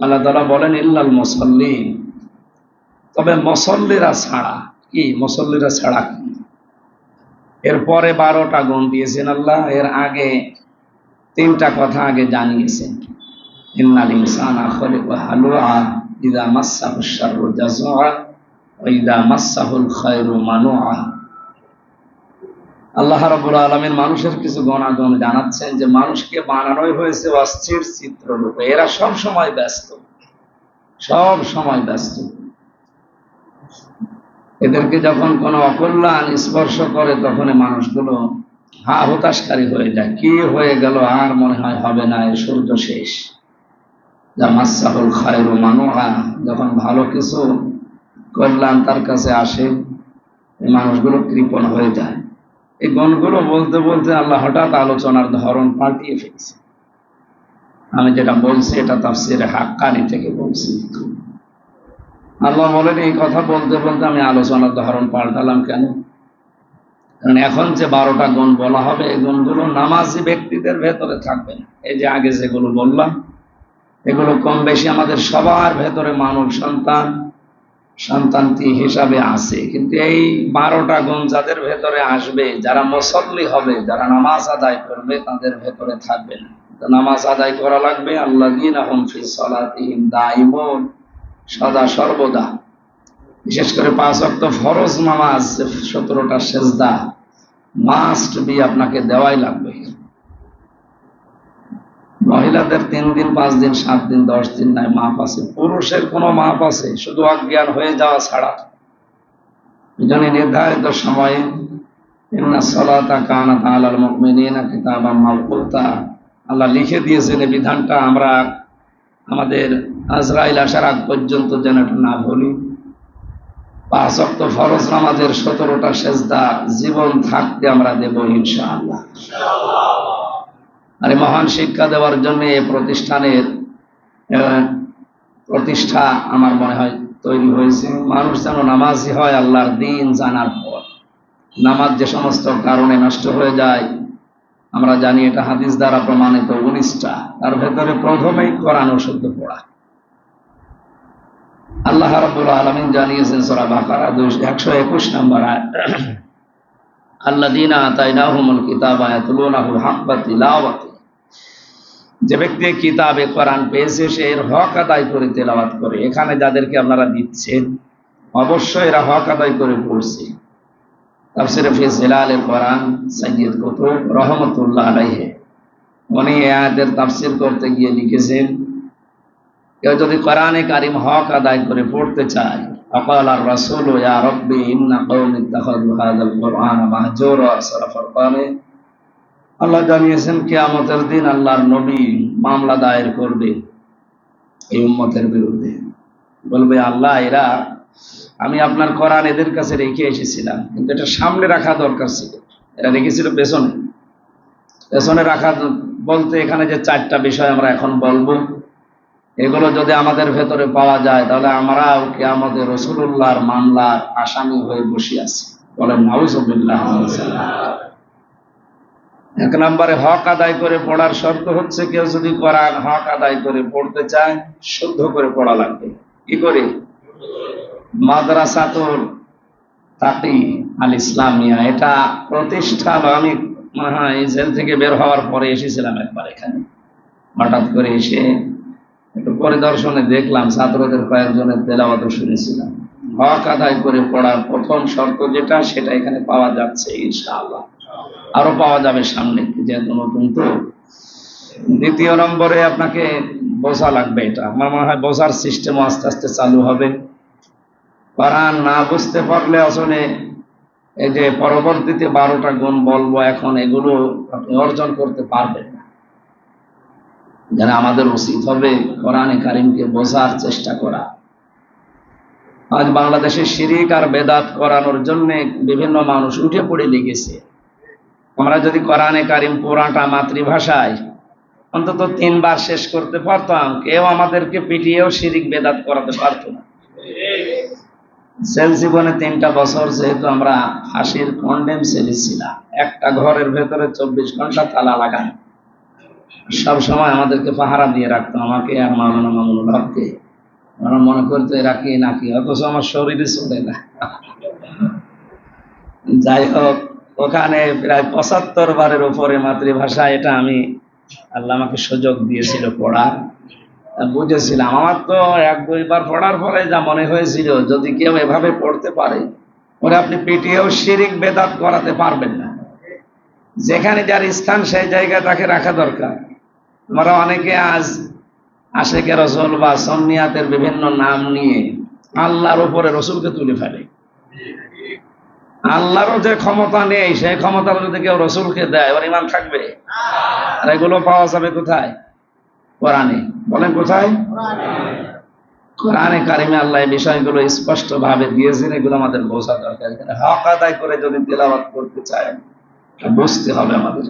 আল্লাহ তালা বলেন, ইল্লাল মুসল্লি তবে মুসল্লিরা ছাড়া কি? মুসল্লিরা ছাড়া কি? এরপরে বারোটা গুণ দিয়েছেন আল্লাহ। এর আগে তিনটা কথা আগে জানিয়েছেন। ইন্নাল ইনসানা হালুআ ইদা জাযুআ, ওয়া ইদা মাসসাহুল খায়রু মানুআ। আল্লাহ রাব্বুল আলমের মানুষের কিছু গণাগুণ জানাচ্ছেন যে মানুষকে বানানোই হয়েছে অস্থির চিত্ররূপে। এরা সব সময় ব্যস্ত। সব সময় ব্যস্ত। এদেরকে যখন কোনো অকল্যাণ স্পর্শ করে তখন মানুষগুলো হা হতাশকারী হয়ে যায়। কি হয়ে গেল আর মনে হয় হবে না এই সূর্য শেষ। যা মাসাহুল খায়রু মানুহা যখন ভালো কিছু কল্যাণ তার কাছে আসে মানুষগুলো কৃপণ হয়ে যায়। এই গণগুলো বলতে বলতে আল্লাহ হঠাৎ আলোচনার ধরন পাল্টিয়ে ফেলছে। আমি যেটা বলছি, এটা তাফসির হাক্কানি থেকে বলছি। আল্লাহ বলেন, এই কথা বলতে বলতে আমি আলোচনার ধরন পাল্টালাম কেন? কারণ এখন যে বারোটা গুণ বলা হবে, এই গুণগুলো নামাজি ব্যক্তিদের ভেতরে থাকবে না। এই যে আগে যেগুলো বললাম, এগুলো কম বেশি আমাদের সবার ভেতরে মানব সন্তান সন্তানটি হিসাবে আছে। কিন্তু এই বারোটা গুণ যাদের ভেতরে আসবে, যারা মুসল্লি হবে, যারা নামাজ আদায় করবে, তাদের ভেতরে থাকবে না। নামাজ আদায় করা লাগবে। আল্লাহ দিন সদা সর্বদা। বিশেষ করে পাঁচ অক্ট ফরজ নামাজ, সতেরোটা সেজদা মাস্ট বি আপনাকে দেওয়াই লাগবে। মহিলাদের তিন দিন, পাঁচ দিন, সাত দিন, দশ দিন নাই, মাপ আছে। পুরুষের কোনো মাপ আছে, শুধু অজ্ঞান হয়ে যাওয়া ছাড়া। জন্য নির্ধারিত সময়ে আল্লাহ লিখে দিয়েছেন এই বিধানটা আমরা আমাদের আজরাইল আসার আগ পর্যন্ত যেন এটা না ভুলি। পাঁচ ফরজ নামাজের সতেরোটা সেজদা জীবন থাকতে আমরা দেব ইনশাআল্লাহ। আর মহান শিক্ষা দেওয়ার জন্য এই প্রতিষ্ঠানের প্রতিষ্ঠা আমার মনে হয় তৈরি হয়েছে। মানুষ যেন নামাজি হয় আল্লাহর দিন জানার পর। নামাজ যে সমস্ত কারণে নষ্ট হয়ে যায়, আমরা জানি এটা হাদিস দ্বারা প্রমাণিত, উনিশটা। তার ভেতরে প্রথমেই কোরআন শুদ্ধ পড়া। আল্লাহ রাব্বুল আলামিন জানিয়েছেন সূরা বাকারা 121 নম্বর আয়াত। আল্লাযীনা আতাইনাহুমুল কিতাবা ইয়াতলুনাহু হাক্কা তিলাওয়াতি। যে ব্যক্তি কিতাবে কোরআন পেয়েছে সে এর হক আদায় করে তেলাওয়াত করে এখানে যাদেরকে আপনারা দিচ্ছেন অবশ্যই এরা হক আদায় করে পড়ছে তাফসিরে ফি জিলালের কোরআন সৈয়দ কুতুব রহমতুল্লাহ আলাইহি উনি এই আয়াতের তাফসির করতে গিয়ে লিখেছেন কেউ যদি কোরআনে কারিম হক আদায় করে পড়তে চায় أقال الرسول يا ربي إن قوم اتخذوا هذا القرآن مهجورا سورة فرقانه আল্লাহ জানিয়েছেন, কিয়ামতের দিন আল্লাহর নবী মামলা দায়ের করবে এই উম্মতের বিরুদ্ধে। বলবে, আল্লাহ, এরা, আমি আপনার কোরআন এদের কাছে রেখে এসেছিলাম, কিন্তু এটা সামনে রাখা দরকার ছিল। এরা রেখেছিল পেছনে। পেছনে রাখা বলতে এখানে যে চারটা বিষয় আমরা এখন বলব, এগুলো যদি আমাদের ভেতরে পাওয়া যায়, তাহলে আমরাও কি আমাদের রসুল্লাহর মামলার আসামি হয়ে বসে আছি। বলেন নাউজুবিল্লাহ। এক নম্বরে হক আদায় করে পড়ার শর্ত হচ্ছে কেউ যদি কোরআন হক আদায় করে পড়তে চায়, শুদ্ধ করে পড়া লাগবে। কি করে? মাদ্রাসাতুল তাকি আল ইসলামিয়া, এটা প্রতিষ্ঠা আমি মনে হয় জেল থেকে বের হওয়ার পরে এসেছিলাম একবার এখানে। হঠাৎ করে এসে একটু পরিদর্শনে দেখলাম ছাত্রদের কয়েকজনের তেলাওয়াত শুনেছিলাম। হক আদায় করে পড়ার প্রথম শর্ত যেটা, সেটা এখানে পাওয়া যাচ্ছে, ইনশাআল্লাহ। আরও পাওয়া যাবে সামনে, যেহেতু নতুন তো। দ্বিতীয় নম্বরে আপনাকে বোঝা লাগবে এটা। আমার মনে হয় বোঝার সিস্টেম আস্তে আস্তে চালু হবে। কোরআন না বুঝতে পারলে আসলে এই যে পরবর্তীতে বারোটা গুণ বলব এখন, এগুলো আপনি অর্জন করতে পারবেন যারা আমাদের উচিত হবে কোরআনে কারিমকে বোঝার চেষ্টা করা। আজ বাংলাদেশে শিরিক আর বেদাত করানোর জন্য বিভিন্ন মানুষ উঠে পড়ে লেগেছে। আমরা যদি কোরআনে কারিম পুরাটা মাতৃভাষায় অন্তত তিনবার শেষ করতে পারতাম, কেউ আমাদেরকে পিটিয়েও শিরিক, বেদাত করাতে পারতো না। জীবনে তিনটা বছর যেহেতু আমরা ফাঁসির কন্ডেম সেলে ছিলাম একটা ঘরের ভেতরে চব্বিশ ঘণ্টা তালা লাগানো। সব সময় আমাদেরকে পাহারা দিয়ে রাখতো, আমাকে আর মাওলানা মামুনুল হককে। আমরা মনে করতো, এরা কি নাকি? অথচ আমার শরীরে চলে না। যাই হোক ওখানে প্রায় পঁচাত্তর বারের উপরে মাতৃভাষা, এটা আমি আল্লাহ আমাকে সুযোগ দিয়েছিল পড়ার। বুঝেছিলাম। আমার তো এক দুইবার পড়ার পরে যা মনে হয়েছিল, যদি কেউ এভাবে পড়তে পারে, ওরে আপনি পিটিয়েও শিরিক বেদাত করাতে পারবেন না। যেখানে যার স্থান, সেই জায়গায় তাকে রাখা দরকার। আমরা অনেকে আজ আশেকে রসুল বা সন্নিয়াতের বিভিন্ন নাম নিয়ে আল্লাহর উপরে রসুলকে তুলে ফেলে। আল্লাহরও যে ক্ষমতা নেই, সেই ক্ষমতা যদি কেউ রসুলকে দেয়, ওর ইমান থাকবে? আর এগুলো পাওয়া যাবে কোথায়? কোরআনে। বলেন কোথায়? কোরআনে কারিমে আল্লাহ এই বিষয়গুলো স্পষ্ট ভাবে দিয়েছেন, এগুলো আমাদের বোঝা দরকার। এখানে হক আদায় করে যদি তেলাবাদ করতে চায় বুঝতে হবে আমাদের।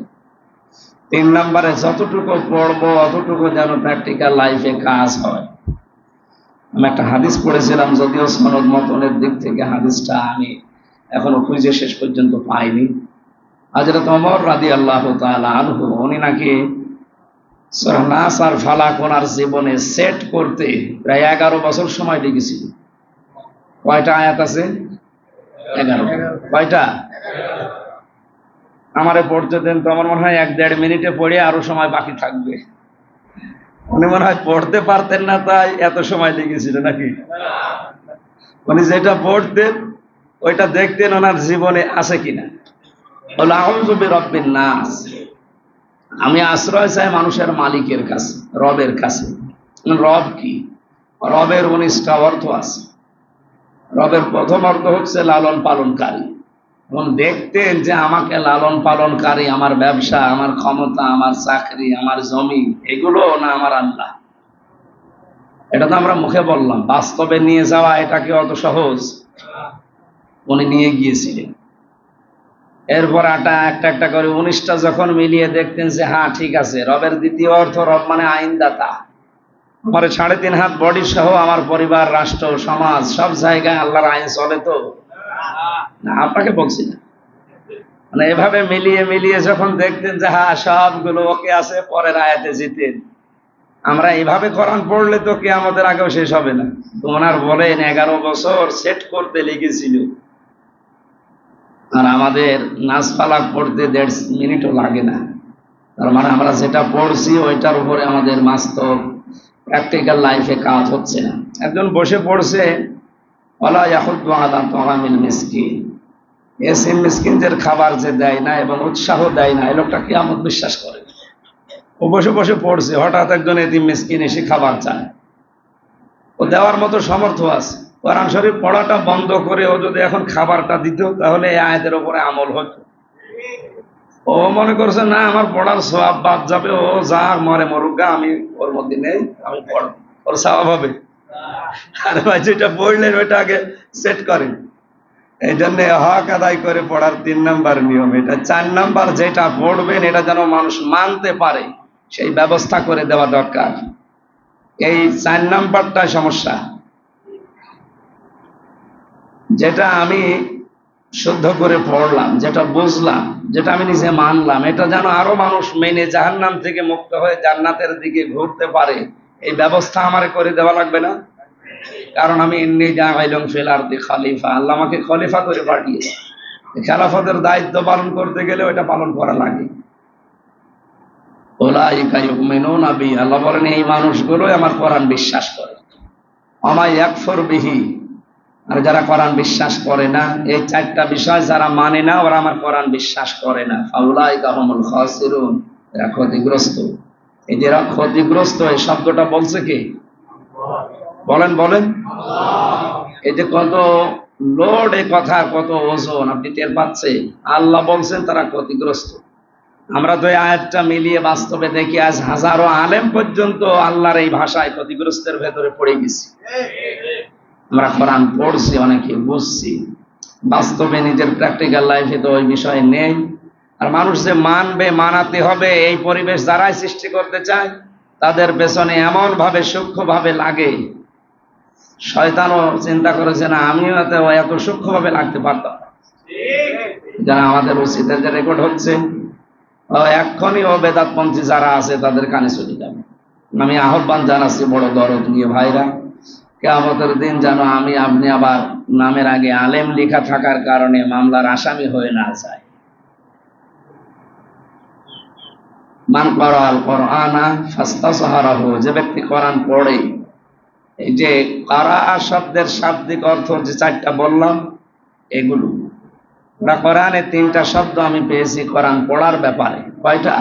তিন নম্বরে, যতটুকু পড়ব, অতটুকু যেন প্র্যাকটিক্যাল লাইফে কাজ হয়। আমি একটা হাদিস পড়েছিলাম, যদিও সনদ মতনের দিক থেকে হাদিসটা আমি এখনও খুঁজে শেষ পর্যন্ত পাইনি। হাজরত অমর রাদি আল্লাহ আনহু, উনি নাকি নাস আর ফালাক ওনার জীবনে সেট করতে প্রায় এগারো বছর সময় লেগেছিল। কয়টা আয়াত আছে? এগারো। কয়টা? আমারে পড়তে দেন তো, আমার মনে হয় এক দেড় মিনিটে পড়ে আরও সময় বাকি থাকবে। উনি মনে হয় পড়তে পারতেন না, তাই এত সময় লেগেছিল নাকি? উনি যেটা পড়তেন ওইটা দেখতেন ওনার জীবনে আছে কিনা। নাস। আমি আশ্রয় চাই মানুষের মালিকের কাছে, রবের কাছে। রব কি? রবের উনিশটা অর্থ আছে। রবের প্রথম অর্থ হচ্ছে লালন পালনকারী। এবং দেখতেন যে আমাকে লালন পালনকারী, আমার ব্যবসা, আমার ক্ষমতা, আমার চাকরি, আমার জমি, এগুলো না আমার আল্লাহ। এটা তো আমরা মুখে বললাম। বাস্তবে নিয়ে যাওয়া এটা কি অত সহজ? উনি নিয়ে গিয়েছিলেন। এরপর আটা একটা একটা করে উনিশটা যখন মিলিয়ে দেখতেন যে হ্যাঁ ঠিক আছে, রবের দ্বিতীয় অর্থ রব মানে আইনদাতা। আমার সাড়ে তিন হাত বডি সহ আমার পরিবার, রাষ্ট্র, সমাজ, সব জায়গায় আল্লাহর আইন চলে তো? না, আপনাকে বলছি না। মানে এভাবে মিলিয়ে মিলিয়ে যখন দেখতেন যে হ্যাঁ সবগুলো ওকে আছে, পরের আয়াতে জিতেন। আমরা এভাবে কোরআন পড়লে তো কে আমাদের আগেও শেষ হবে না। তো ওনার বলেন, এগারো বছর সেট করতে লেগেছিল। আর আমাদের নাচ পালাক পড়তে দেড় মিনিটও লাগে না। তার মানে আমরা যেটা পড়ছি, ওইটার উপরে আমাদের বাস্তব প্র্যাকটিক্যাল লাইফে কাজ হচ্ছে না। একজন বসে পড়ছে ওলা ইয়াহুদ্দু আলা তহামিল মিসকিন। এসিম মিসকিনদের খাবার যে দেয় না এবং উৎসাহ দেয় না, এ লোকটা কিয়ামত বিশ্বাস করে। ও বসে বসে পড়ছে, হঠাৎ একজন এতিম মিসকিন এসে খাবার চায়। ও দেওয়ার মতো সামর্থ্য আছে। কোরআন শরীফ পড়াটা বন্ধ করে ও যদি এখন খাবারটা দিত, তাহলে এই আয়াতের উপরে আমল হতো। ও মনে করছে, না, আমার পড়ার সব বাদ যাবে, ও যা মরে মরুগা আমি ওর মধ্যে নেই, আমি পড়ব। ওর স্বভাব হবে। আর ভাই, যেটা পড়লেন ওইটা আগে সেট করেন। এই জন্য হক আদায় করে পড়ার তিন নাম্বার নিয়ম, এটা চার নাম্বার যেটা পড়বেন, এটা যেন মানুষ মানতে পারে, সেই ব্যবস্থা করে দেওয়া দরকার। এই চার নাম্বারটা সমস্যা। যেটা আমি শুদ্ধ করে পড়লাম, যেটা বুঝলাম, যেটা আমি নিজে মানলাম, এটা যেন আরও মানুষ মেনে জাহান্নাম থেকে মুক্ত হয়ে জান্নাতের দিকে ঘুরতে পারে, এই ব্যবস্থা আমার করে দেওয়া লাগবে না? কারণ আমি এমনি জাগাইলাম ফেলার দি খালিফা, আল্লাহ আমাকে খলিফা করে পাঠিয়েছে। খেলাফতের দায়িত্ব পালন করতে গেলে ওটা পালন করা লাগে। আল্লাহ বলেন, এই মানুষগুলোই আমার কোরআন বিশ্বাস করে। আমায় একফর বিহি আর যারা কোরআন বিশ্বাস করে না, এই চারটা বিষয় যারা মানে না, ওরা আমার কোরআন বিশ্বাস করে না। ফাউলাই কাহমুল খাসিরুন, এরা ক্ষতিগ্রস্ত। এই যে ক্ষতিগ্রস্ত, এই শব্দটা বলছে কি? বলেন বলেন। এই যে কত লোড এ কথা কত ওজন, আপনি টের পাচ্ছে আল্লাহ বলছেন, তারা ক্ষতিগ্রস্ত। আমরা তো এই আয়াতটা মিলিয়ে বাস্তবে দেখি, আজ হাজারো আলেম পর্যন্ত আল্লাহর এই ভাষায় ক্ষতিগ্রস্তের ভেতরে পড়ে গেছি। আমরা কোরআন পড়ছি, অনেকে বুঝছি। বাস্তবে নিজের প্র্যাকটিক্যাল লাইফে তো ওই বিষয়ে নেই। আর মানুষ যে মানবে, মানাতে হবে, এই পরিবেশ যারাই সৃষ্টি করতে চায়, তাদের পেছনে এমন ভাবে সূক্ষ্ম ভাবে লাগে। শয়তানও চিন্তা করেছে, না, আমিও এত এত সূক্ষ্ম ভাবে লাগতে পারতাম যারা আমাদের উচিতের যে রেকর্ড হচ্ছে। এক্ষণই ও বেদাতপন্থী যারা আছে, তাদের কানে চলে যাবে আমি আহ্বান জানাচ্ছি বড় দরদ নিয়ে ভাইরা। কেমতের দিন যেন আমি, আপনি আবার নামের আগে আলেম লেখা থাকার কারণে মামলার আসামি হয়ে না যায়। মান করাল যে ব্যক্তি পড়ে, এই যে কারা শব্দের শাব্দিক অর্থ যে চারটা বললাম, এগুলো। ওরা কোরআনে তিনটা শব্দ আমি পেয়েছি কোরআন পড়ার ব্যাপারে। কয়টা?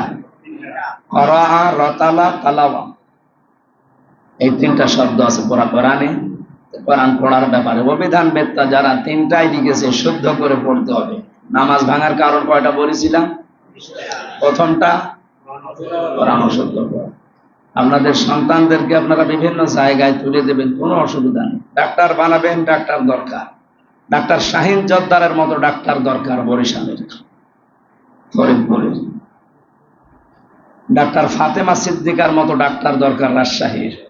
করা, রতালা কালাওয়া এই তিনটা শব্দ আছে পড়া কোরআনে কোরআন পড়ার ব্যাপারে। অভিধান বেত্তা যারা তিনটাই লিখেছে, শুদ্ধ করে পড়তে হবে। নামাজ ভাঙার কারণ কয়টা বলেছিলাম? প্রথমটা, কোরআন শুদ্ধ করা আপনাদের সন্তানদেরকে আপনারা বিভিন্ন জায়গায় তুলে দেবেন, কোনো অসুবিধা নেই। ডাক্তার বানাবেন, ডাক্তার দরকার। ডাক্তার শাহিন জদ্দারের মতো ডাক্তার দরকার বরিশালের। ফরিদপুরের। ডাক্তার ফাতেমা সিদ্দিকার মতো ডাক্তার দরকার রাজশাহীর।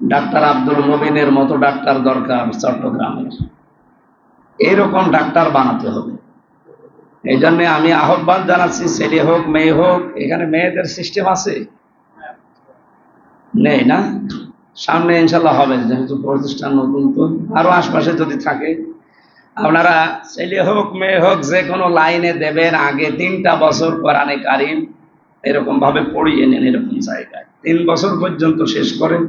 ডাক্তার আব্দুল নবীনের মতো ডাক্তার দরকার চট্টগ্রামের। এইরকম ডাক্তার বানাতে হবে। এই জন্য আমি আহ্বান জানাচ্ছি, ছেলে হোক, মেয়ে হোক, এখানে মেয়েদের সিস্টেম আছে? নেই না? সামনে ইনশাল্লাহ হবে, যেহেতু প্রতিষ্ঠান নতুন তো। আরও আশপাশে যদি থাকে, আপনারা ছেলে হোক, মেয়ে হোক, যে কোনো লাইনে দেবেন, আগে তিনটা বছর কোরআনে কারিম এরকম ভাবে পড়িয়ে নেন, এরকম জায়গায়। তিন বছর পর্যন্ত শেষ করেন।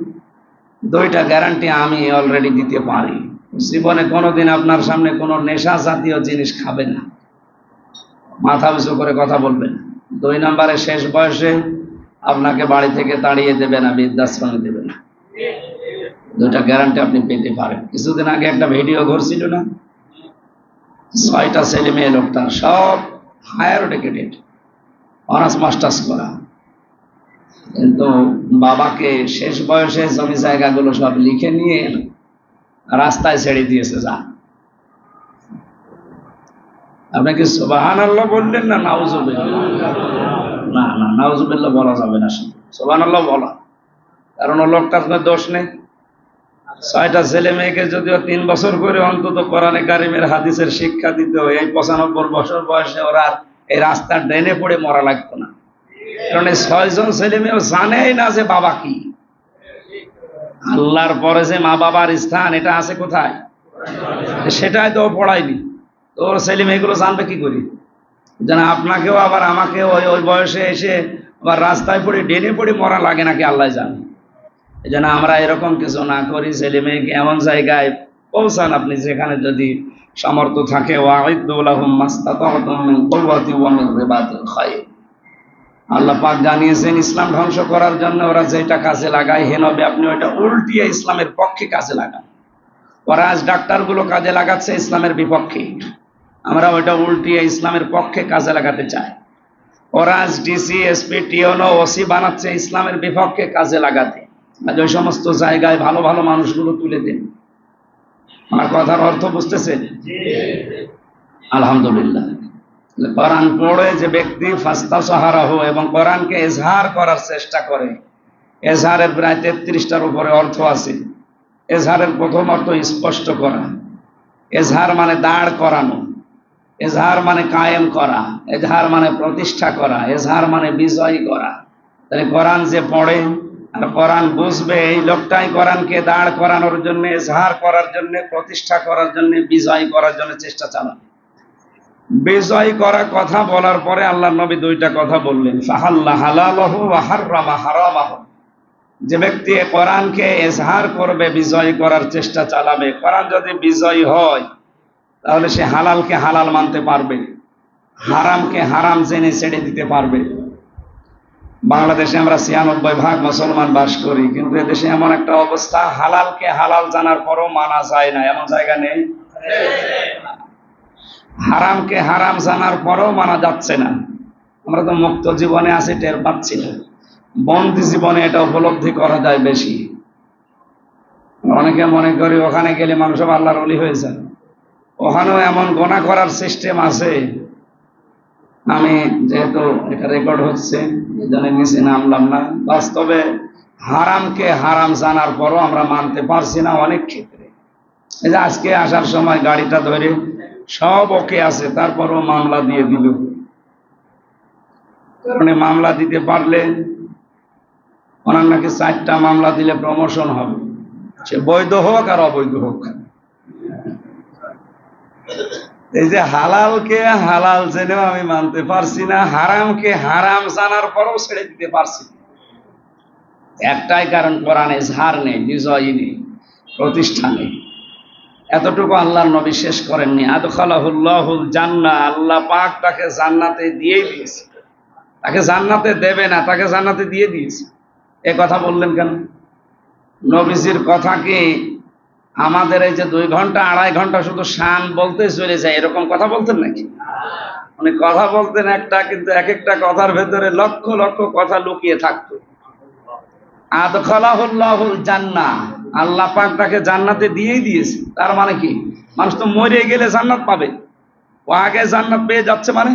দুইটা গ্যারান্টি আমি অলরেডি দিতে পারি। জীবনে কোনোদিন আপনার সামনে কোনো নেশা জাতীয় জিনিস খাবে না। মাথা উঁচু করে কথা বলবেন। দুই নম্বরে শেষ বয়সে আপনাকে বাড়ি থেকে তাড়িয়ে দেবে না, বৃদ্ধাশ্রমে দেবে না। দুইটা গ্যারান্টি আপনি পেতে পারেন। কিছুদিন আগে একটা ভিডিও ঘুরছিল না? ছয়টা ছেলে মেয়ে লোকটা সব হায়ার এডুকেটেড অনার্স মাস্টার্স করা। কিন্তু বাবাকে শেষ বয়সে জমি জায়গাগুলো সব লিখে নিয়ে রাস্তায় ছেড়ে দিয়েছে যা। আপনাকে সোবাহান আল্লাহ বললেন না নাউজুবিল্লাহ? না না, নাউজুবিল্লাহ বলা যাবে না সোবাহান আল্লাহ বলা। কারণ ও লোকটার দোষ নেই। ছয়টা ছেলে মেয়েকে যদিও তিন বছর করে অন্তত কোরআনে কারিমের হাদিসের শিক্ষা দিত এই পঁচানব্বই বছর বয়সে ওরা এই রাস্তার ড্রেনে পড়ে মরা লাগতো না। কারণ এই ছয়জন ছেলে মেয়েও জানেই না যে বাবা কি। আল্লাহর পরে যে মা বাবার স্থান, এটা আছে কোথায়? সেটাই তো ও পড়ায়নি। তো ছেলে মেয়েগুলো জানবে কি করি? যেন আপনাকেও আবার আমাকেও ওই ওই বয়সে এসে আবার রাস্তায় পড়ে, ডেনে পড়ে মরা লাগে নাকি আল্লাহ জানে। জন্য আমরা এরকম কিছু না করি, ছেলে মেয়েকে এমন জায়গায় পৌঁছান আপনি যেখানে যদি সামর্থ্য থাকে আল্লাহ পাক জানিয়েছেন ইসলাম ধ্বংস করার জন্য ওরা যেটা কাজে লাগায় হেন হবে আপনি ওইটা উল্টিয়ে ইসলামের পক্ষে কাজে লাগান। ওরা আজ ডাক্তারগুলো কাজে লাগাচ্ছে ইসলামের বিপক্ষে। আমরা ওইটা উল্টিয়ে ইসলামের পক্ষে কাজে লাগাতে চাই। ওরা আজ ডিসি এসপি টিওনো ওসি বানাচ্ছে ইসলামের বিপক্ষে কাজে লাগাতে। আজ ওই সমস্ত জায়গায় ভালো ভালো মানুষগুলো তুলে দিন। আমার কথার অর্থ বুঝতেছেন? আলহামদুলিল্লাহ। কোরআন পড়ে যে ব্যক্তি ফাস্তা সাহারাহ এবং কোরআনকে এজহার করার চেষ্টা করে, এজহারের প্রায় তেত্রিশটার উপরে অর্থ আছে। এজহারের প্রথম অর্থ স্পষ্ট করা। এজহার মানে দাঁড় করানো। এজহার মানে কায়েম করা। এজহার মানে প্রতিষ্ঠা করা। এজহার মানে বিজয়ী করা। তাহলে কোরআন যে পড়ে আর কোরআন বুঝবে, এই লোকটাই কোরআনকে দাঁড় করানোর জন্য, এজহার করার জন্য, প্রতিষ্ঠা করার জন্য, বিজয় করার জন্য চেষ্টা চালাবে। বিজয় করা কথা বলার পরে আল্লাহ নবী দুইটা কথা বললেন। যে ব্যক্তি কোরআনকে এজহার করবে, বিজয় করার চেষ্টা চালাবে। কোরআন যদি বিজয় হয়, তাহলে সে হালালকে হালাল মানতে পারবে। হারামকে হারাম জেনে ছেড়ে দিতে পারবে। বাংলাদেশে আমরা ছিয়ানব্বই ভাগ মুসলমান বাস করি, কিন্তু এদেশে এমন একটা অবস্থা, হালালকে হালাল জানার পরও মানা যায় না। এমন জায়গা নেই? হারামকে হারাম জানার পরও মানা যাচ্ছে না। আমরা তো মুক্ত জীবনে আছি, টের পাচ্ছি না। বন্দি জীবনে এটা উপলব্ধি করা যায় বেশি। অনেকে মনে করি ওখানে গেলে মানুষ আল্লাহর অলি হয়ে যায়। ওখানেও এমন গোনা করার সিস্টেম আছে। আমি যেহেতু এটা রেকর্ড হচ্ছে এই জন্য নিচে নামলাম না। বাস্তবে হারামকে হারাম জানার পরও আমরা মানতে পারছি না অনেক ক্ষেত্রে। এই যে আজকে আসার সময় গাড়িটা ধরে সব ওকে আছে, তারপরও মামলা দিয়ে দিল। কারণে মামলা দিতে পারলে ওনার নাকি চারটা মামলা দিলে প্রমোশন হবে। সে বৈধ হোক আর অবৈধ হোক। এই যে হালালকে হালাল জেনেও আমি মানতে পারছি না, হারামকে হারাম জানার পরও ছেড়ে দিতে পারছি। একটাই কারণ কোরআনে ঝাড় নেই বিজয়ী নেই, প্রতিষ্ঠা নেই। এতটুকু আল্লাহর নবী শেষ করেননি। আদখালাহুল্লাহুল জান্নাহ, আল্লাহ পাক তাকে জান্নাতে দিয়েই দিয়েছে। তাকে জান্নাতে দেবে না, তাকে জান্নাতে দিয়ে দিয়েছে। এ কথা বললেন কেন? নবীজির কথা কি আমাদের এই যে দুই ঘণ্টা, আড়াই ঘণ্টা শুধু শান বলতে চলে যায়, এরকম কথা বলতেন নাকি? উনি কথা বলতেন একটা, কিন্তু এক একটা কথার ভেতরে লক্ষ লক্ষ কথা লুকিয়ে থাকতো। আদখালাহুল্লাহুল জান্নাহ আল্লাহ পাক তাকে জান্নাতে দিয়েই দিয়েছে। তার মানে কি? মানুষ তো মরে গেলে জান্নাত পাবে। ও আগে জান্নাত পেয়ে যাচ্ছে মানে?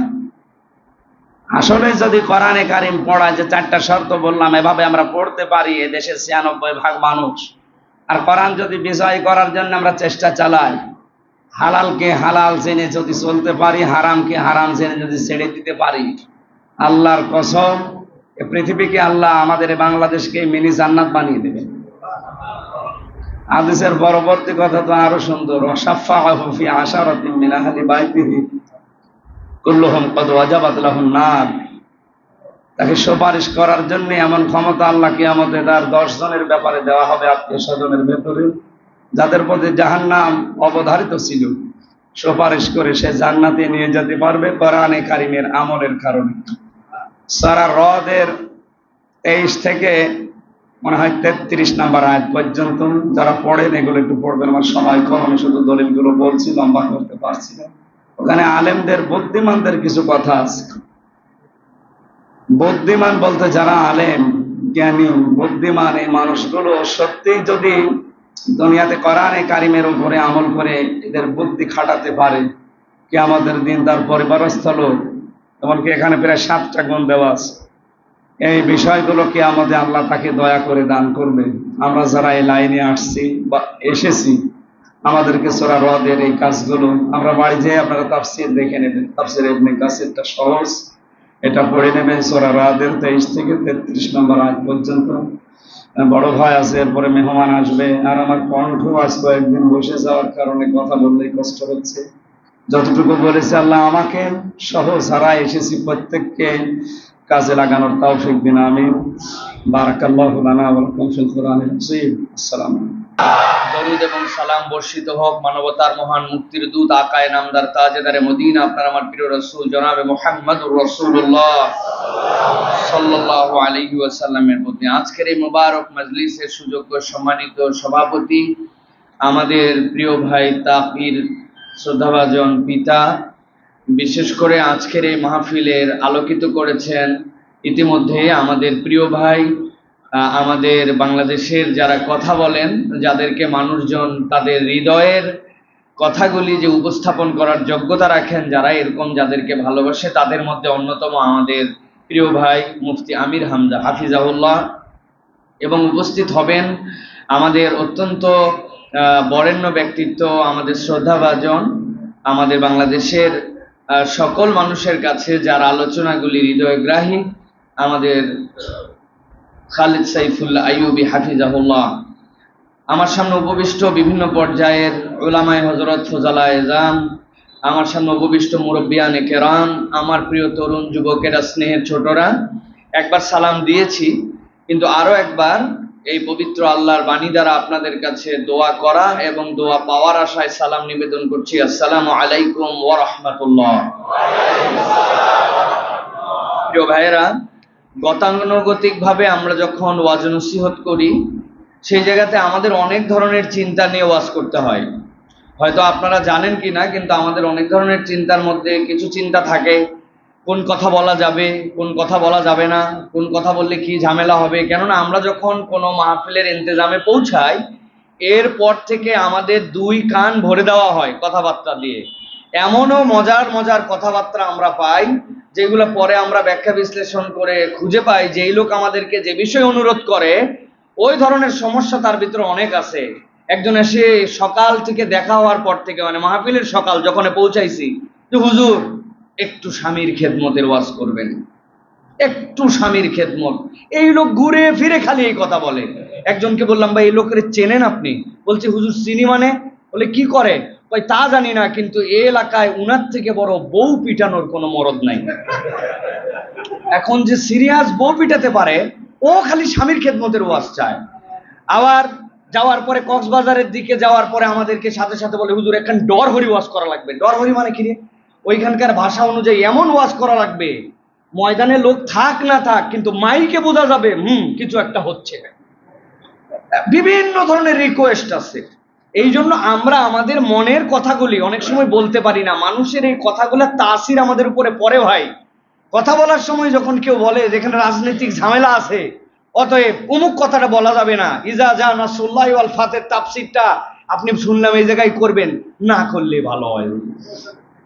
আসলে যদি কোরআনে কারিম পড়ায় যে চারটা শর্ত বললাম, এভাবে আমরা পড়তে পারি, এ দেশের ছিয়ানব্বই ভাগ মানুষ। আর কোরআন যদি বিজয় করার জন্য আমরা চেষ্টা চালাই, হালালকে হালাল জেনে যদি চলতে পারি, হারামকে হারাম জেনে যদি ছেড়ে দিতে পারি, আল্লাহর কসম পৃথিবীকে আল্লাহ আমাদের বাংলাদেশকে মিনি জান্নাত বানিয়ে দেবে। আদেশের পরবর্তী কথা তো আরও সুন্দর। তাকে সুপারিশ করার জন্য এমন ক্ষমতা আল্লাহ কিয়ামতে তার দশ জনের ব্যাপারে দেওয়া হবে আত্মীয় স্বজনের ভেতরে, যাদের প্রতি জাহান্নাম অবধারিত ছিল। সুপারিশ করে সে জান্নাতে নিয়ে যেতে পারবে কোরআনে কারিমের আমলের কারণে। সারা হ্রদের তেইশ থেকে মনে হয় তেত্রিশ নাম্বার আয়াত পর্যন্ত যারা পড়েন, এগুলো একটু পড়বেন। আমার সময় কম, আমি শুধু দলিলগুলো বলছি, লম্বা করতে পারছি না। ওখানে আলেমদের, বুদ্ধিমানদের কিছু কথা আছে। বুদ্ধিমান বলতে যারা আলেম, জ্ঞানী, বুদ্ধিমান, এই মানুষগুলো সত্যিই যদি দুনিয়াতে কোরআনে কারিমের উপরে আমল করে এদের বুদ্ধি খাটাতে পারে কি আমাদের দিন তার পরিবারস্থল এমনকি এখানে প্রায় সাতটা গুণ দেওয়া আছে। এই বিষয়গুলোকে আমাদের আল্লাহ তাকে দয়া করে দান করবে আমরা যারা এই লাইনে আসছি বা এসেছি, আমাদেরকে সোরা হ্রদের এই কাজগুলো, আমরা বাড়ি যেয়ে আপনারা তাফসির দেখে নেবেন। তাফসির এমনি কাসিরটা সহজ। এটা পড়ে নেবেন সোরা রাদের তেইশ থেকে তেত্রিশ নম্বর আজ পর্যন্ত। বড় ভাই আছে, এরপরে মেহমান আসবে। আর আমার কণ্ঠ আজ কয়েকদিন বসে যাওয়ার কারণে কথা বললেই কষ্ট হচ্ছে। যতটুকু বলেছে আল্লাহ আমাকে, সহ যারা এসেছি প্রত্যেককে কাজে লাগানোর তৌফিক দিন আমি বারাকাল্লাহু দরুদ এবং সালাম বর্ষিত হোক, মানবতার মহান মুক্তির দূত, আকায় নামদার তাজেদারে আপনার আমার প্রিয় রসুল জনাবে মোহাম্মদুর রসুল্লাহ ওয়াসাল্লামের প্রতি। আজকের এই মোবারক মজলিসের সুযোগ্য সম্মানিত সভাপতি আমাদের প্রিয় ভাই তাকির শ্রদ্ধাভাজন পিতা, বিশেষ করে আজকের এই মাহফিলের আলোকিত করেছেন ইতিমধ্যে আমাদের প্রিয় ভাই আমাদের বাংলাদেশের যারা কথা বলেন, যাদেরকে মানুষজন তাদের হৃদয়ের কথাগুলি যে উপস্থাপন করার যোগ্যতা রাখেন, যারা এরকম যাদেরকে ভালোবাসে, তাদের মধ্যে অন্যতম আমাদের প্রিয় ভাই মুফতি আমির হামজা হাফিজাউল্লাহ এবং উপস্থিত হবেন আমাদের অত্যন্ত বরেণ্য ব্যক্তিত্ব, আমাদের শ্রদ্ধাভাজন, আমাদের বাংলাদেশের সকল মানুষের কাছে যার আলোচনাগুলি হৃদয়গ্রাহী, আমাদের খালিদ সাইফুল্লাহ আইয়ুবি হাফিজাহুল্লাহ। আমার সামনে উপবিষ্ট বিভিন্ন পর্যায়ের ওলামায় হজরত ফজালা এজাম, আমার সামনে উপবিষ্ট মুরব্বিয়ানে কেরাম, আমার প্রিয় তরুণ যুবকেরা, স্নেহের ছোটরা, একবার সালাম দিয়েছি, কিন্তু আরও একবার এই পবিত্র আল্লাহর বাণী দ্বারা আপনাদের কাছে দোয়া করা এবং দোয়া পাওয়ার আশায় সালাম নিবেদন করছি। আসসালামু আলাইকুম ওয়া রাহমাতুল্লাহ। প্রিয় ভাইয়েরা গতানুগতিক ভাবে আমরা যখন ওয়াজ নসিহত করি, সেই জায়গাতে আমাদের অনেক ধরনের চিন্তা নিয়ে ওয়াজ করতে হয়। হয়তো আপনারা জানেন কি না কিন্তু আমাদের অনেক ধরনের চিন্তার মধ্যে কিছু চিন্তা থাকে। কোন কথা বলা যাবে, কোন কথা বলা যাবে না, কোন কথা বললে কি ঝামেলা হবে। কেননা আমরা যখন কোনো মাহফিলের ইন্তজামে পৌঁছাই, এরপর থেকে আমাদের দুই কান ভরে দেওয়া হয় কথাবার্তা দিয়ে। এমনও মজার মজার কথাবার্তা আমরা পাই, যেগুলো পরে আমরা ব্যাখ্যা বিশ্লেষণ করে খুঁজে পাই যেই লোক আমাদেরকে যে বিষয়ে অনুরোধ করে, ওই ধরনের সমস্যা তার ভিতরে অনেক আছে। একজন এসে সকাল থেকে দেখা হওয়ার পর থেকে মানে মাহফিলের সকাল যখন পৌঁছাইছি, যে হুজুর একটু স্বামীর খেদমতের ওয়াজ করবেন। একটু স্বামীর খেদমত। এই লোক ঘুরে ফিরে খালি এই কথা বলে। একজনকে বললাম, ভাই, এই লোকের চেনেন আপনি? বলছে, হুজুর, চিনি মানে? বলে, কি করে? ভাই, তা জানি না, কিন্তু এ এলাকায় উনার থেকে বড় বউ পিটানোর কোনো মরদ নাই। এখন যে সিরিয়াস বউ পিটাতে পারে, ও খালি স্বামীর খেদমতের ওয়াজ চায়। আবার যাওয়ার পরে কক্সবাজারের দিকে যাওয়ার পরে আমাদেরকে সাথে সাথে বলে, হুজুর, এখান ডর হরি ওয়াজ করা লাগবে। ডর হরি মানে কি রে? ওইখানকার ভাষা অনুযায়ী এমন ওয়াজ করা লাগবে, ময়দানে লোক থাক না থাক, কিন্তু মাইকে বোঝা যাবে, হুম, কিছু একটা হচ্ছে। বিভিন্ন ধরনের রিকোয়েস্ট আছে। এই জন্য আমরা আমাদের মনের কথাগুলি অনেক সময় বলতে পারি না। মানুষের এই কথাগুলো তাসির আমাদের উপরে পড়ে ভাই। কথা বলার সময় যখন কেউ বলে যেখানে রাজনৈতিক ঝামেলা আছে, অতএব অমুক কথাটা বলা যাবে না। ইজা যা নাসুল্লাহ আল ফাতের তাফসিরটা আপনি শুনলাম এই জায়গায় করবেন, না করলে ভালো হয়।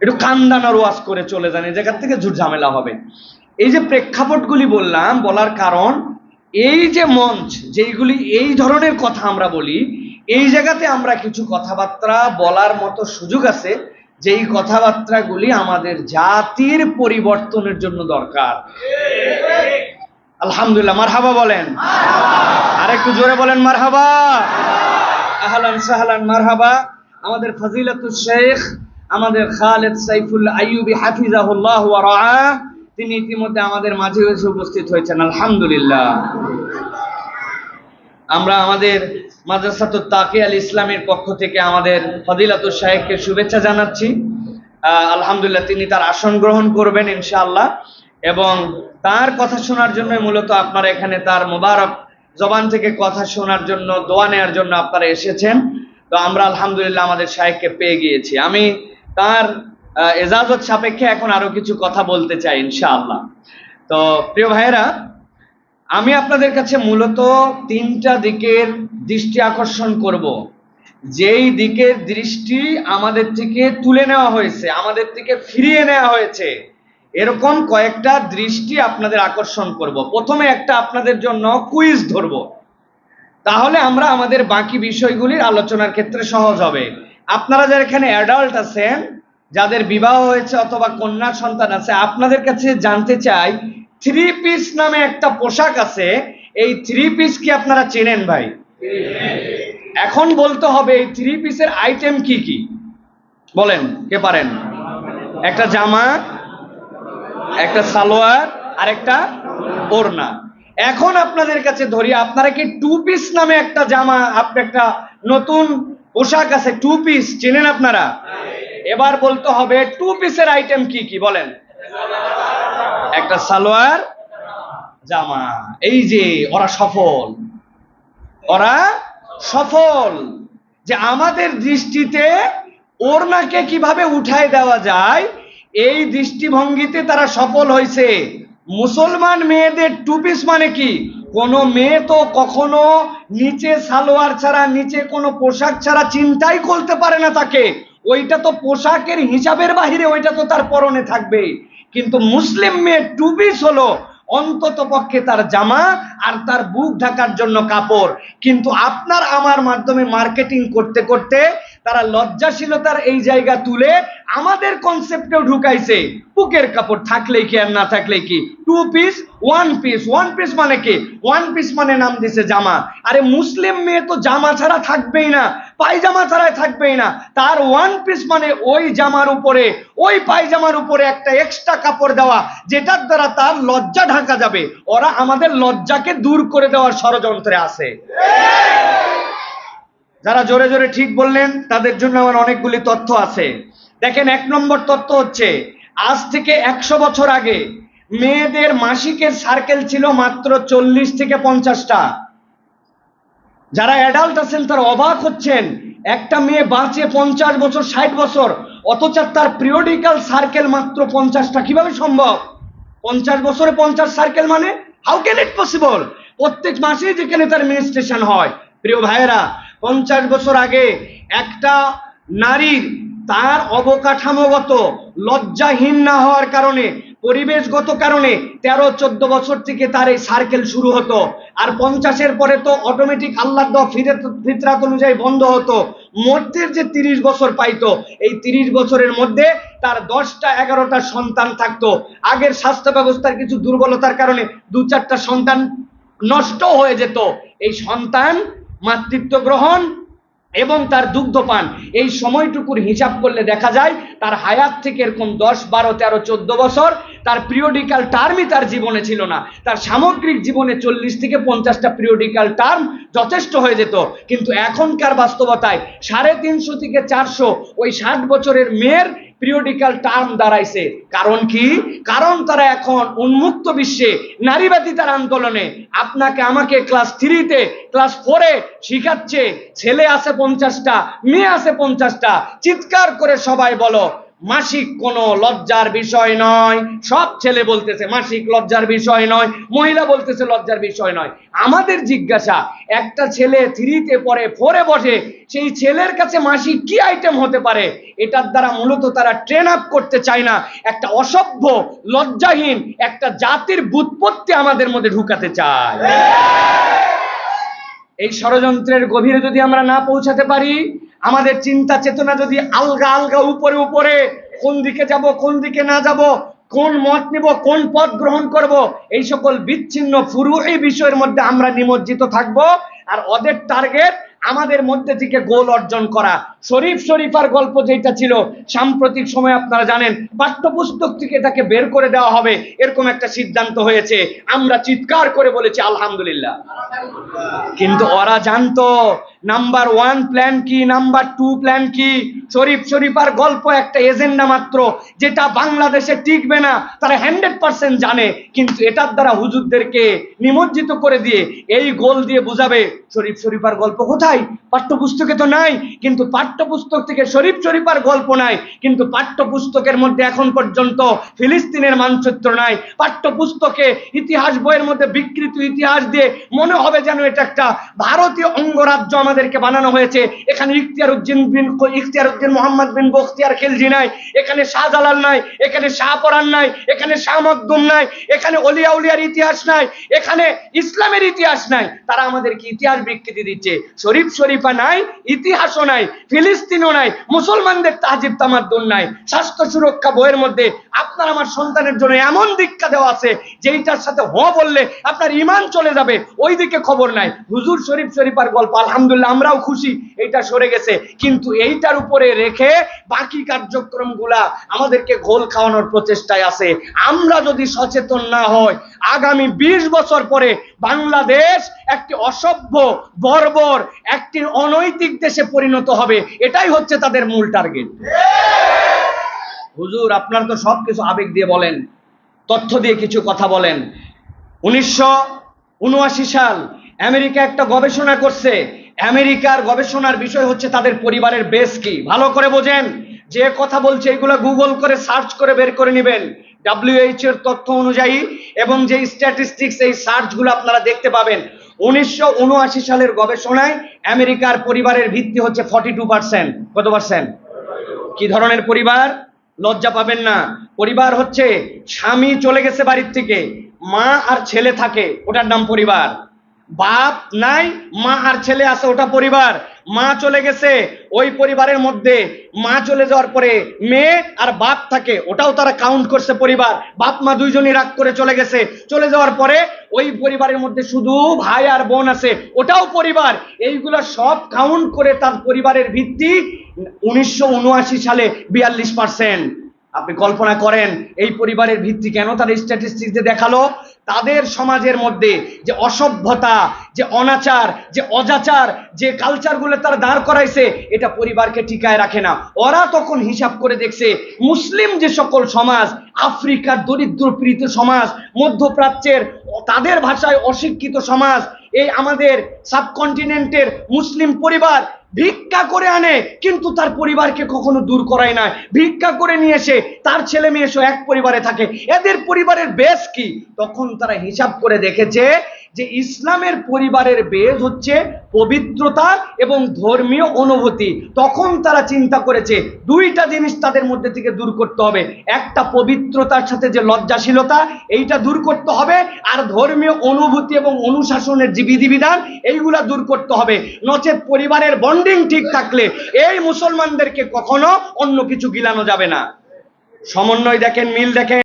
একটু কান্দানার ওয়াজ করে চলে যান, এই জায়গার থেকে ঝুট ঝামেলা হবে। এই যে প্রেক্ষাপটগুলি বললাম, বলার কারণ, এই যে মঞ্চ, যেইগুলি এই ধরনের কথা আমরা বলি, এই জায়গাতে আমরা কিছু কথাবার্তা বলার মতো সুযোগ আছে, যেই কথাবার্তাগুলি আমাদের জাতির পরিবর্তনের জন্য দরকার। আলহামদুলিল্লাহ, মারহাবা বলেন। আর একটু জোরে বলেন, মারহাবা। আহলান সাহলান, মারহাবা। আমাদের ফাজিলাতুল শেখ আমাদের খালেদ সাইফুল আইয়ুবি হাফিজাহুল্লাহ তিনি ইতিমধ্যে আমাদের মাঝে এসে উপস্থিত হয়েছেন। আলহামদুলিল্লাহ। আমরা আমাদের মাদ্রাসাতুত তাকি আল ইসলামের পক্ষ থেকে আমাদের ফদিলাতুল সাহেবকে শুভেচ্ছা জানাচ্ছি। আলহামদুলিল্লাহ, তিনি তার আসন গ্রহণ করবেন ইনশাআল্লাহ। এবং তার কথা শোনার জন্য মূলত আপনারা এখানে তার মোবারক জবান থেকে কথা শোনার জন্য, দোয়া নেওয়ার জন্য আপনারা এসেছেন। তো আমরা আলহামদুলিল্লাহ আমাদের সাহেবকে পেয়ে গিয়েছি। আমি তার এজাজত সাপেক্ষে এখন আরও কিছু কথা বলতে চাই, ইনশাআল্লাহ। তো, প্রিয় ভাইয়েরা, আমি আপনাদের কাছে মূলত তিনটা দিকের দৃষ্টি আকর্ষণ করব। যেই দিকের দৃষ্টি আমাদের থেকে তুলে নেওয়া হয়েছে, আমাদের থেকে ফিরিয়ে নেওয়া হয়েছে, এরকম কয়েকটা দৃষ্টি আপনাদের আকর্ষণ করব। প্রথমে একটা আপনাদের জন্য কুইজ ধরব। তাহলে আমরা আমাদের বাকি বিষয়গুলির আলোচনার ক্ষেত্রে সহজ হবে। আপনারা যারা এখানে অ্যাডাল্ট আছেন, যাদের বিবাহ হয়েছে অথবা কন্যা সন্তান আছে, আপনাদের কাছে জানতে চাই থ্রি পিস নামে একটা পোশাক আছে, এই থ্রি পিস কি আপনারা চেনেন ভাই? এখন বলতে হবে এই থ্রি পিসের আইটেম কি কি? বলেন, কে পারেন? একটা জামা, একটা সালোয়ার, আর একটা ওড়না। এখন আপনাদের কাছে ধরি, আপনারা কি টু পিস নামে একটা জামা, আপনি একটা নতুন পোশাক আছে টু পিস চেনেন আপনারা? এবার বলতে হবে টু পিসের আইটেম কি কি বলেন? একটা সালোয়ার, জামা। এই যে, ওরা সফল। ওরা সফল। যে আমাদের দৃষ্টিতে ওড়নাকে কীভাবে উঠায় দেওয়া যায়, এই দৃষ্টিভঙ্গিতে তারা সফল হয়েছে মুসলমান মেয়েদের টু পিস মানে কি? কোনো মেয়ে তো কখনো নিচে সালোয়ার ছাড়া, নিচে কোনো পোশাক ছাড়া চিন্তাই করতে পারে না তাকে। ওইটা তো পোশাকের হিসাবের বাহিরে, ওইটা তো তার পরনে থাকবে। কিন্তু মুসলিম মেয়ে টু পিস হলো অন্তত পক্ষে তার জামা আর তার বুক ঢাকার জন্য কাপড়। কিন্তু আপনার আমার মাধ্যমে মার্কেটিং করতে করতে তারা লজ্জাশীলতার এই জায়গা তুলে আমাদের কনসেপ্টেও ঢুকাইছে। বুকের কাপড় থাকলেই কি আর না থাকলেই কি? Two piece one piece one piece মানে কি? ওয়ান পিস মানে নাম দিছে জামা। আরে মুসলিম মেয়ে তো জামা ছাড়া থাকবেই না, পায়জামা ছাড়াই থাকবেই না। তার ওয়ান পিস মানে ওই জামার উপরে, ওই পায়জামার উপরে একটা এক্সট্রা কাপড় দেওয়া, যেটার দ্বারা তার লজ্জা ঢাকা যাবে। ওরা আমাদের লজ্জাকে দূর করে দেওয়ার ষড়যন্ত্রে আছে। যারা জোরে জোরে ঠিক বললেন, তাদের জন্য আমার অনেকগুলি তথ্য আছে। দেখেন, এক নম্বর তথ্য হচ্ছে, আজ থেকে একশো বছর আগে মেয়েদের মাসিকের সার্কেল ছিল মাত্র চল্লিশ থেকে পঞ্চাশটা। যারা অ্যাডাল্ট আছেন, তারা অবাক হচ্ছেন, একটা মেয়ে বাঁচে পঞ্চাশ বছর, ষাট বছর, অথচ তার পিরিয়ডিক্যাল সার্কেল মাত্র পঞ্চাশটা। কীভাবে সম্ভব? পঞ্চাশ বছরে পঞ্চাশ সার্কেল মানে? হাউ ক্যান ইট পসিবল প্রত্যেক মাসেই যেখানে তার মিনিস্ট্রেশন হয়। প্রিয় ভাইয়েরা পঞ্চাশ বছর আগে একটা নারীর তার অবকাঠামোগত লজ্জাহীন না হওয়ার কারণে, পরিবেশগত কারণে তেরো, চোদ্দ বছর থেকে তার এই সার্কেল শুরু হতো। আর পঞ্চাশের পরে তো অটোমেটিক আল্লাহ ফিতরাত অনুযায়ী বন্ধ হতো। মধ্যের যে তিরিশ বছর পাইতো, এই তিরিশ বছরের মধ্যে তার দশটা, এগারোটা সন্তান থাকতো। আগের স্বাস্থ্য ব্যবস্থার কিছু দুর্বলতার কারণে দু চারটা সন্তান নষ্ট হয়ে যেত। এই সন্তান মাতৃত্ব গ্রহণ এবং তার দুগ্ধপান এই সময়টুকুর হিসাব করলে দেখা যায়, তার হায়াত থেকে এরকম দশ, বারো, তেরো, চোদ্দ বছর তার পিরিয়ডিক্যাল টার্মই তার জীবনে ছিল না। তার সামগ্রিক জীবনে চল্লিশ থেকে পঞ্চাশটা পিরিয়ডিক্যাল টার্ম যথেষ্ট হয়ে যেত। কিন্তু এখনকার বাস্তবতায় সাড়ে তিনশো থেকে চারশো ওই ষাট বছরের মেয়ের পিরিয়ডিক্যাল টার্ম দাঁড়াইছে। কারণ কি? কারণ তারা এখন উন্মুক্ত বিশ্বে নারীবাদিতার আন্দোলনে আপনাকে আমাকে ক্লাস থ্রিতে ক্লাস ফোরে শিখাচ্ছে, ছেলে আছে পঞ্চাশটা, মেয়ে আছে পঞ্চাশটা। চিৎকার করে সবাই বলো মাসিক কোনো লজ্জার বিষয় নয়। সব ছেলে বলতেছে মাসিক লজ্জার বিষয় নয়, মহিলা বলতেছে লজ্জার বিষয় নয়। আমাদের জিজ্ঞাসা, একটা ছেলে থ্রিতে পড়ে, ফোরে বসে, সেই ছেলের কাছে মাসিক কি আইটেম হতে পারে? এটার দ্বারা মূলত তারা ট্রেন আপ করতে চায় না। একটা অসভ্য, লজ্জাহীন, একটা জাতির বুৎপত্তি আমাদের মধ্যে ঢুকাতে চায়। এই ষড়যন্ত্রের গভীরে যদি আমরা না পৌঁছাতে পারি আমাদের চিন্তা চেতনা যদি আলগা আলগা উপরে উপরে, কোন দিকে যাব, কোন দিকে না যাব, কোন মত নিব, কোন পথ গ্রহণ করব, এই সকল বিচ্ছিন্ন ফুরু এই বিষয়ের মধ্যে আমরা নিমজ্জিত থাকব। আর ওদের টার্গেট আমাদের মধ্যে থেকে গোল অর্জন করা। শরীফ শরীফার গল্প যেটা ছিল, সাম্প্রতিক সময় আপনারা জানেন, পাঠ্যপুস্তক থেকে এটাকে বের করে দেওয়া হবে, এরকম একটা সিদ্ধান্ত হয়েছে। আমরা চিৎকার করে বলেছি, আলহামদুলিল্লাহ। কিন্তু ওরা জানতো, নাম্বার ওয়ান প্ল্যান কি, নাম্বার টু প্ল্যান কি? শরীফ শরীফার গল্প একটা এজেন্ডা মাত্র, যেটা বাংলাদেশে টিকবে না, তারা হান্ড্রেড পার্সেন্ট জানে, কিন্তু এটার দ্বারা হুজুরদেরকে নিমজ্জিত করে দিয়ে, এই গোল দিয়ে বুঝাবে, শরীফ শরীফার গল্প কোথায়? পাঠ্যপুস্তকে তো নাই, কিন্তু পাঠ্যপুস্তক থেকে শরীফ শরীফার গল্প নাই, কিন্তু পাঠ্যপুস্তকের মধ্যে এখন পর্যন্ত ফিলিস্তিনের মানচিত্র নাই। পাঠ্যপুস্তকে ইতিহাস বইয়ের মধ্যে বিকৃত ইতিহাস দিয়ে মনে হবে যেন এটা একটা ভারতীয় অঙ্গরাজ্য আমাদেরকে বানানো হয়েছে। এখানে ইখতিয়ার উদ্দিন বিন ইখতিয়ার উদ্দিন মোহাম্মদ বিন বখতিয়ার খিলজি নাই, এখানে শাহজালাল নাই, এখানে শাহপরান নাই, এখানে শাহ মকদুম নাই, এখানে অলিয়া উলিয়ার ইতিহাস নাই, এখানে ইসলামের ইতিহাস নাই। তারা আমাদেরকে ইতিহাস বিকৃতি দিচ্ছে। শরীফ শরীফা নাই, ইতিহাসও নাই ফিলিস্তিনও নাই, মুসলমানদের তাজিব তামাদ্দুন নাই। স্বাস্থ্য সুরক্ষা বইয়ের মধ্যে আপনার আমার সন্তানের জন্য এমন দীক্ষা দেওয়া আছে, যেইটার সাথে হ বললে আপনার ইমান চলে যাবে ওই দিকে খবর নাই। হুজুর শরীফ শরীফার গল্প, আলহামদুলিল্লাহ আমরাও খুশি, এইটা সরে গেছে। কিন্তু এইটার উপরে রেখে বাকি কার্যক্রমগুলা আমাদেরকে ঘোল খাওয়ানোর প্রচেষ্টায় আছে। আমরা যদি সচেতন না হয় আগামী ২০ বছর পরে বাংলাদেশ একটি অসভ্য, বর্বর, একটি অনৈতিক দেশে পরিণত হবে। এটাই হচ্ছে তাদের মূল টার্গেট। হুজুর, আপনার তো সব কিছু আবেগ দিয়ে বলেন, তথ্য দিয়ে কিছু কথা বলেন। উনিশশো উনআশি সাল আমেরিকা একটা গবেষণা করছে। আমেরিকার গবেষণার বিষয় হচ্ছে তাদের পরিবারের বেশ কি? ভালো করে বোঝেন। যে কথা বলছে, এগুলো গুগল করে সার্চ করে বের করে নেবেন। ডাব্লিউএইচ এর তথ্য অনুযায়ী এবং যে স্ট্যাটিস্টিক্স এই সার্চগুলো আপনারা দেখতে পাবেন, উনিশশো উনআশি সালের গবেষণায় আমেরিকার পরিবারের ভিত্তি হচ্ছে ফর্টি টু পার্সেন্ট কত পার্সেন্ট কি ধরনের পরিবার? লজ্জা পাবেন না। পরিবার হচ্ছে স্বামী চলে গেছে বাড়ির থেকে, মা আর ছেলে থাকে, ওটার নাম পরিবার। বাপ নাই, মা আর ছেলে আছে, ওটা পরিবার। মা চলে গেছে, ওই পরিবারের মধ্যে মা চলে যাওয়ার পরে মেয়ে আর বাপ থাকে, ওটাও তারা কাউন্ট করছে পরিবার। বাপ, মা দুইজনই রাগ করে চলে গেছে। চলে যাওয়ার পরে ওই পরিবারের মধ্যে শুধু ভাই আর বোন আছে, ওটাও পরিবার। এইগুলো সব কাউন্ট করে তার পরিবারের ভিত্তি উনিশশো উনআশি সালে বিয়াল্লিশ পার্সেন্ট আপনি কল্পনা করেন, এই পরিবারের ভিত্তি কেন তার স্ট্যাটিস্টিক্স যে দেখাল? তাদের সমাজের মধ্যে যে অসভ্যতা, যে অনাচার, যে অজাচার, যে কালচারগুলো তারা দাঁড় করাইছে, এটা পরিবারকে টিকায় রাখে না। ওরা তখন হিসাব করে দেখছে, মুসলিম যে সকল সমাজ, আফ্রিকার দরিদ্র পীড়িত সমাজ, মধ্যপ্রাচ্যের তাদের ভাষায় অশিক্ষিত সমাজ, এই আমাদের সাবকন্টিনেন্টের মুসলিম পরিবার ভিক্ষা করে আনে, কিন্তু তার পরিবারকে কখনো দূর করায় না। ভিক্ষা করে নিয়ে এসে তার ছেলে মেয়ে এক পরিবারে থাকে। এদের পরিবারের বেশ কি? তখন তারা হিসাব করে দেখেছে যে ইসলামের পরিবারের বেদ হচ্ছে পবিত্রতা এবং ধর্মীয় অনুভূতি। তখন তারা চিন্তা করেছে, দুইটা জিনিস তাদের মধ্যে থেকে দূর করতে হবে। একটা পবিত্রতার সাথে যে লজ্জাশীলতা, এইটা দূর করতে হবে। আর ধর্মীয় অনুভূতি এবং অনুশাসনের যে বিধিবিধান, এইগুলা দূর করতে হবে। নচেত পরিবারের বন্ডিং ঠিক থাকলে এই মুসলমানদেরকে কখনো অন্য কিছু গিলানো যাবে না। সমন্বয় দেখেন, মিল দেখেন।